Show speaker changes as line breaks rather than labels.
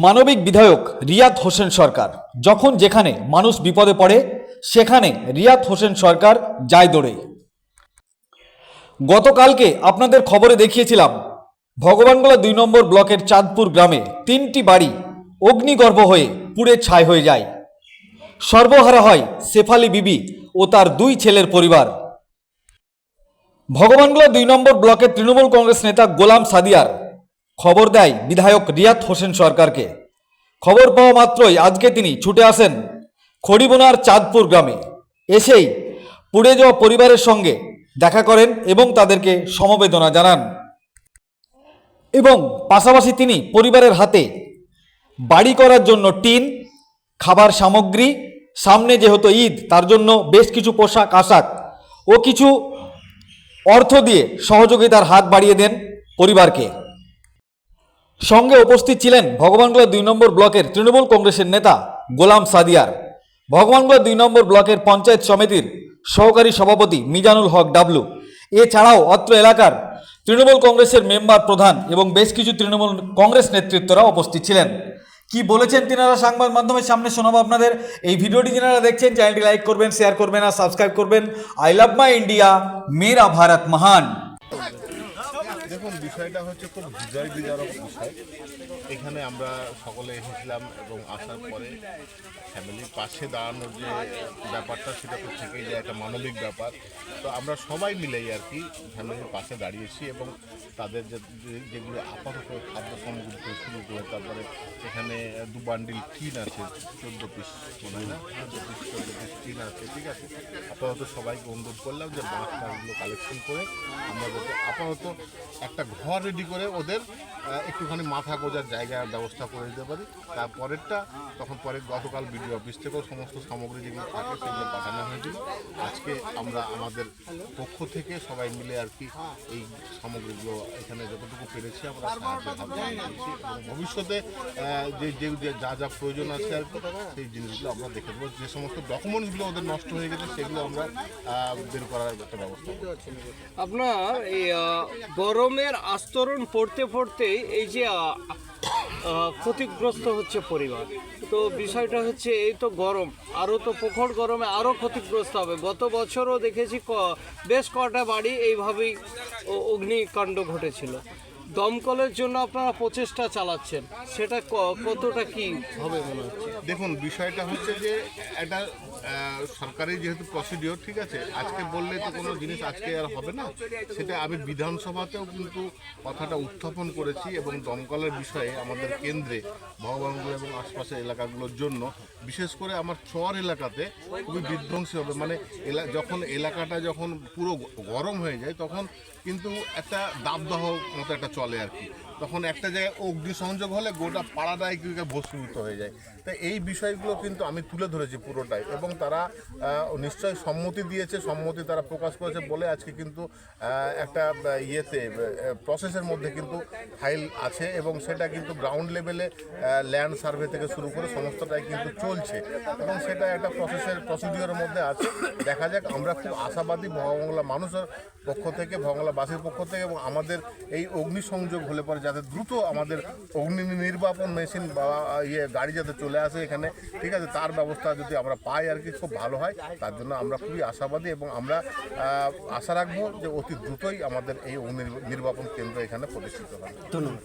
মানবিক বিধায়ক রিয়াদ হোসেন সরকার। যখন যেখানে মানুষ বিপদে পড়ে, সেখানে রিয়াদ হোসেন সরকার যায় দৌড়ে। গতকালকে আপনাদের খবরে দেখিয়েছিলাম, ভগবানগোলা দুই নম্বর ব্লকের চাঁদপুর গ্রামে তিনটি বাড়ি অগ্নিগর্ভ হয়ে পুড়ে ছাই হয়ে যায়। সর্বহারা হয় শেফালি বিবি ও তার দুই ছেলের পরিবার। ভগবানগোলা দুই নম্বর ব্লকের তৃণমূল কংগ্রেস নেতা গোলাম সাদিয়ার খবর দেয় বিধায়ক রিয়াদ হোসেন সরকারকে। খবর পাওয়া মাত্রই আজকে তিনি ছুটে আসেন খড়িবোনার চাঁদপুর গ্রামে। এসেই পুড়ে যাওয়া পরিবারের সঙ্গে দেখা করেন এবং তাদেরকে সমবেদনা জানান। এবং পাশাপাশি তিনি পরিবারের হাতে বাড়ি করার জন্য টিন, খাবার সামগ্রী, সামনে যেহেতু ঈদ, তার জন্য বেশ কিছু পোশাক, আশাক ও কিছু অর্থ দিয়ে সহযোগিতার হাত বাড়িয়ে দেন পরিবারকে। সঙ্গে উপস্থিত ছিলেন ভগবানগোলা দুই নম্বর ব্লকের তৃণমূল কংগ্রেসের নেতা গোলাম সাদিয়ার। ভগবানগোলা দুই নম্বর ব্লকের পঞ্চায়েত সমিতির সহকারী সভাপতি মিজানুল হক ডাবলু। এছাড়াও অত্র এলাকার তৃণমূল কংগ্রেসের মেম্বার প্রধান এবং বেশ কিছু তৃণমূল কংগ্রেস নেতৃত্বরা উপস্থিত ছিলেন। কি বলেছেন তিনারা? সংবাদ মাধ্যমের সামনে শোনাবো আপনাদের। এই ভিডিওটি যারা দেখছেন, চ্যানেলটি লাইক করবেন, শেয়ার করবেন আর সাবস্ক্রাইব করবেন। আই লাভ মাই ইন্ডিয়া, মেরা ভারত মহান।
দেখুন, বিষয়টা হচ্ছে খুব হৃদয় বিদারক বিষয়। এখানে আমরা সকলে এসেছিলাম এবং আসার পরে ফ্যামিলির পাশে দাঁড়ানোর যে ব্যাপারটা, সেটা তো থেকেই যায় একটা মানবিক ব্যাপার। তো আমরা সবাই মিলেই আর কি ফ্যামিলির পাশে দাঁড়িয়েছি এবং তাদের যে যেগুলো আপাতত খাদ্য সামগ্রী শুরু করে, তারপরে এখানে দু বান্ডিল টিন আছে, চোদ্দ পিস মনে হয় না? চোদ্দ পিস চোদ্দ পিস টিন আছে, ঠিক আছে? আপাতত সবাইকে অনুরোধ করলাম যে টাঁশগুলো কালেকশন করে আমরা যাতে আপাতত একটা ঘর রেডি করে ওদের একটুখানি মাথা গোজার জায়গার ব্যবস্থা করে দিতে পারি। তারপরেরটা তখন পরে গতকাল বিডিও অফিস থেকেও সমস্ত সামগ্রী যেগুলো থাকে সেগুলো পাঠানো হয়েছিল। আজকে আমরা আমাদের পক্ষ থেকে সবাই মিলে আর কি এই সামগ্রীগুলো এখানে যতটুকু পেরেছি আমরা ভবিষ্যতে যে যে যে যা প্রয়োজন আছে আর কি সেই জিনিসগুলো আমরা দেখে দেবো যে সমস্ত ডকুমেন্টসগুলো ওদের নষ্ট হয়ে গেছে সেগুলো আমরা বের করার একটা ব্যবস্থা
আপনার এই আহ, গরমের আস্তরণ পড়তে পড়তে এই যে ক্ষতিগ্রস্ত হচ্ছে পরিবার। তো বিষয়টা হচ্ছে এই তো গরম আরও তো প্রখর গরমে আরও ক্ষতিগ্রস্ত হবে। গত বছরও দেখেছি বেশ কটা বাড়ি এইভাবেই অগ্নিকাণ্ড ঘটেছিল। দমকলের জন্য আপনারা প্রচেষ্টা চালাচ্ছেন সেটা কতটা কি হবে মনে হচ্ছে?
দেখুন বিষয়টা হচ্ছে যে আহ, সরকারি যেহেতু প্রসিডিওর ঠিক আছে, আজকে বললে তো কোনো জিনিস আজকে আর হবে না। সেটা আমি বিধানসভাতেও কিন্তু কথাটা উত্থাপন করেছি এবং দমকলের বিষয়ে আমাদের কেন্দ্রে ভগবানগুলো এবং আশপাশের এলাকাগুলোর জন্য, বিশেষ করে আমার চর এলাকাতে খুবই বিধ্বংসী হবে। মানে যখন এলাকাটা যখন পুরো গরম হয়ে যায়, তখন কিন্তু একটা দাবদাহ মতো একটা চলে আর কি। তখন একটা জায়গায় অগ্নিসংযোগ হলে গোটা পাড়াটাই ভস্মীভূত হয়ে যায়। তাই এই বিষয়গুলো কিন্তু আমি তুলে ধরেছি পুরোটাই এবং তারা আহ, নিশ্চয়ই সম্মতি দিয়েছে সম্মতি তারা প্রকাশ করেছে বলে আজকে কিন্তু একটা ইয়েতে প্রসেসের মধ্যে কিন্তু ফাইল আছে এবং সেটা কিন্তু গ্রাউন্ড লেভেলে ল্যান্ড সার্ভে থেকে শুরু করে সমস্তটাই কিন্তু চলছে এবং সেটা একটা প্রসেসের প্রসিডিওরের মধ্যে আছে। দেখা যাক আমরা খুব আশাবাদী ভগবাংলা মানুষের পক্ষ থেকে ভগবাংলাবাসীর পক্ষ থেকে এবং আমাদের এই অগ্নিসংযোগ হলে পরে যাতে দ্রুত আমাদের অগ্নি নির্বাপন মেশিন বা ইয়ে গাড়ি যাতে চলে আসে এখানে, ঠিক আছে? তার ব্যবস্থা যদি আমরা পাই আর কি, খুব ভালো হয়। তার জন্য আমরা খুবই আশাবাদী এবং আমরা আশা রাখব যে অতি দ্রুতই আমাদের এই অগ্নি নির্বাপন কেন্দ্র এখানে প্রতিষ্ঠিত হবে।
ধন্যবাদ।